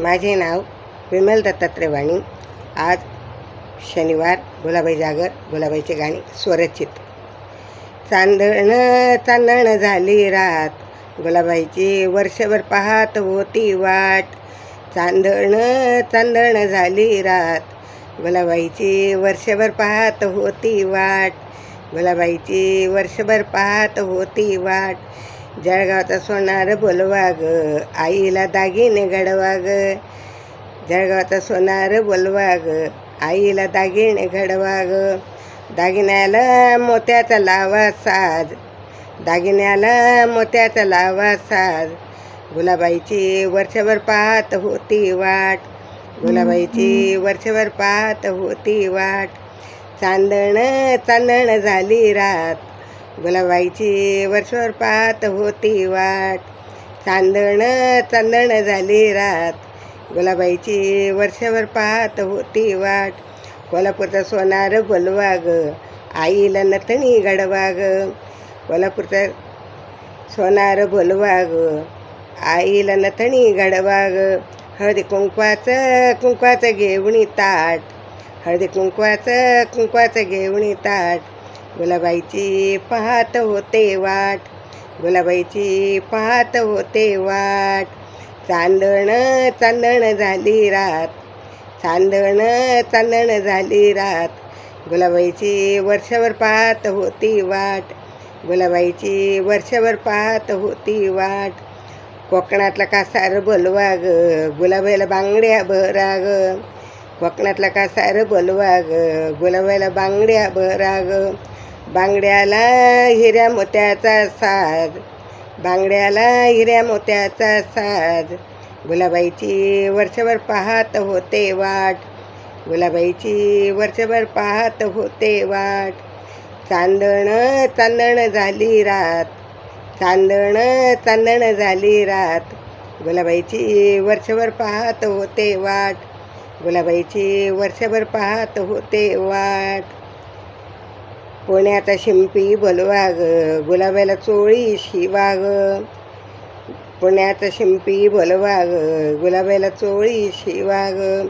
माझे नाव विमल दत्तात्रय वाणी आज शनिवार गुलाबाई जागर गुलाबाईचे गाणे स्वरचित. चांदण चांदण झाली रात गुलाबाईची वर्षभर पाहत होती वाट. चांदण चांदण झाली रात गुलाबाईची वर्षभर पाहत होती वाट. गुलाबाईची वर्षभर पाहत होती वाट. जळगावचा सोनार बोलवा ग आईला दागिने घडवा ग जळगावचा सोनार बोलवा ग आईला दागिने घडवा ग दागिन्याला मोत्याचा लावा साज दागिन्याला मोत्याचा लावा साज गुलाबाईची वर्षभर पाहत होती वाट गुलाबाईची वर्षभर पाहत होती वाट चांदण चांदण झाली रात गुलाबाईची वर्षभर पाहत होती वाट. चांदण चांदण झाली रात. गुलाबाईची वर्षभर पाहत होती वाट. कोल्हापूरचा सोनार बोलवा ग आईला नथणी घडवा ग कोल्हापूरचा सोनार बोलवा ग आईला नथणी घडवा ग हळदी कुंकवाचं कुंकवाचं घेऊन ताट. हळदी कुंकवाचं कुंकवाचं घेवणी ताट. गुलाबाईची पाहत होते वाट गुलाबाईची पाहत होते वाट. चांदण चांदण झाली रात चांदण चांदण झाली रात. गुलाबाईची वर्षभर पाहत होती वाट गुलाबाईची वर्षभर पाहत होती वाट. कोकणातला कासार बोलवा ग गुलाबाईला बांगड्या भरा ग कोकणातला कासार बोलवा ग गुलाबाईला बांगड्या भरा ग बांगड्याला हिऱ्या मोत्याचा साज बांगड्याला हिऱ्या मोत्याचा साज. गुलाबाईची वर्षभर पाहत होते वाट गुलाबाईची वर्षभर पाहत होते वाट. चांदण चांदण झाली रात चांदण चांदण झाली रात. गुलाबाईची वर्षभर पाहत होते वाट गुलाबाईची वर्षभर पाहत होते वाट. पुण्याचा शिंपी बोलवा ग गुलाबाला चोळी शिवा ग पुण्याचा शिंपी बोलवा ग गुलाबाला चोळी शिवा ग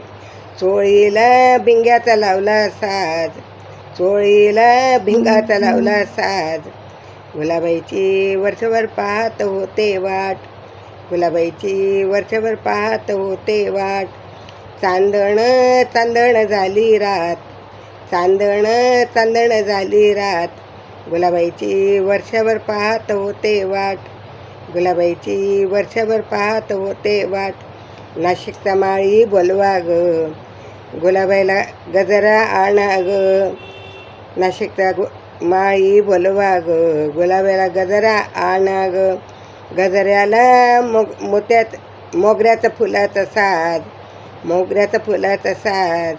चोळीला भिंग्याचा लावला साज. चोळीला भिंगाचा लावला साज. गुलाबाईची वर्षभर पाहत होते वाट. गुलाबाईची वर्षभर पाहत होते वाट. चांदण चांदण झाली रात. चांदण चांदण झाली रात. गुलाबाईची वर्षभर पाहत होते वाट. गुलाबाईची वर्षभर पाहत होते वाट. नाशिकचा माळी बोलवा ग. गुलाबाईला गजरा आणा ग. नाशिकचा गु माळी बोलवा ग. गुलाबाईला गजरा आणा ग. गजऱ्याला मोग मोत्यात मोगऱ्याचं फुलाचं साज. मोगऱ्याचं फुलाचं साज.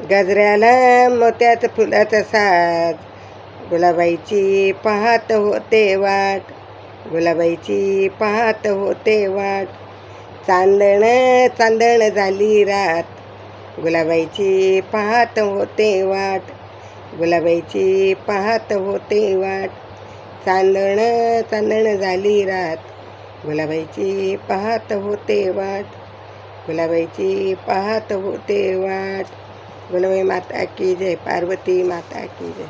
गजऱ्याला मोत्याचं फुलाचा साज. गुलाबाईची पाहत होते वाट. गुलाबाईची पाहत होते वाट. चांदण चांदण झाली रात. गुलाबाईची पाहत होते वाट. गुलाबाईची पाहत होते वाट. चांदण चांदण झाली रात. गुलाबाईची पाहत होते वाट. गुलाबाईची पाहत होते वाट. બોલો એ માતા કી જય પાર્વતી માતા કી જય.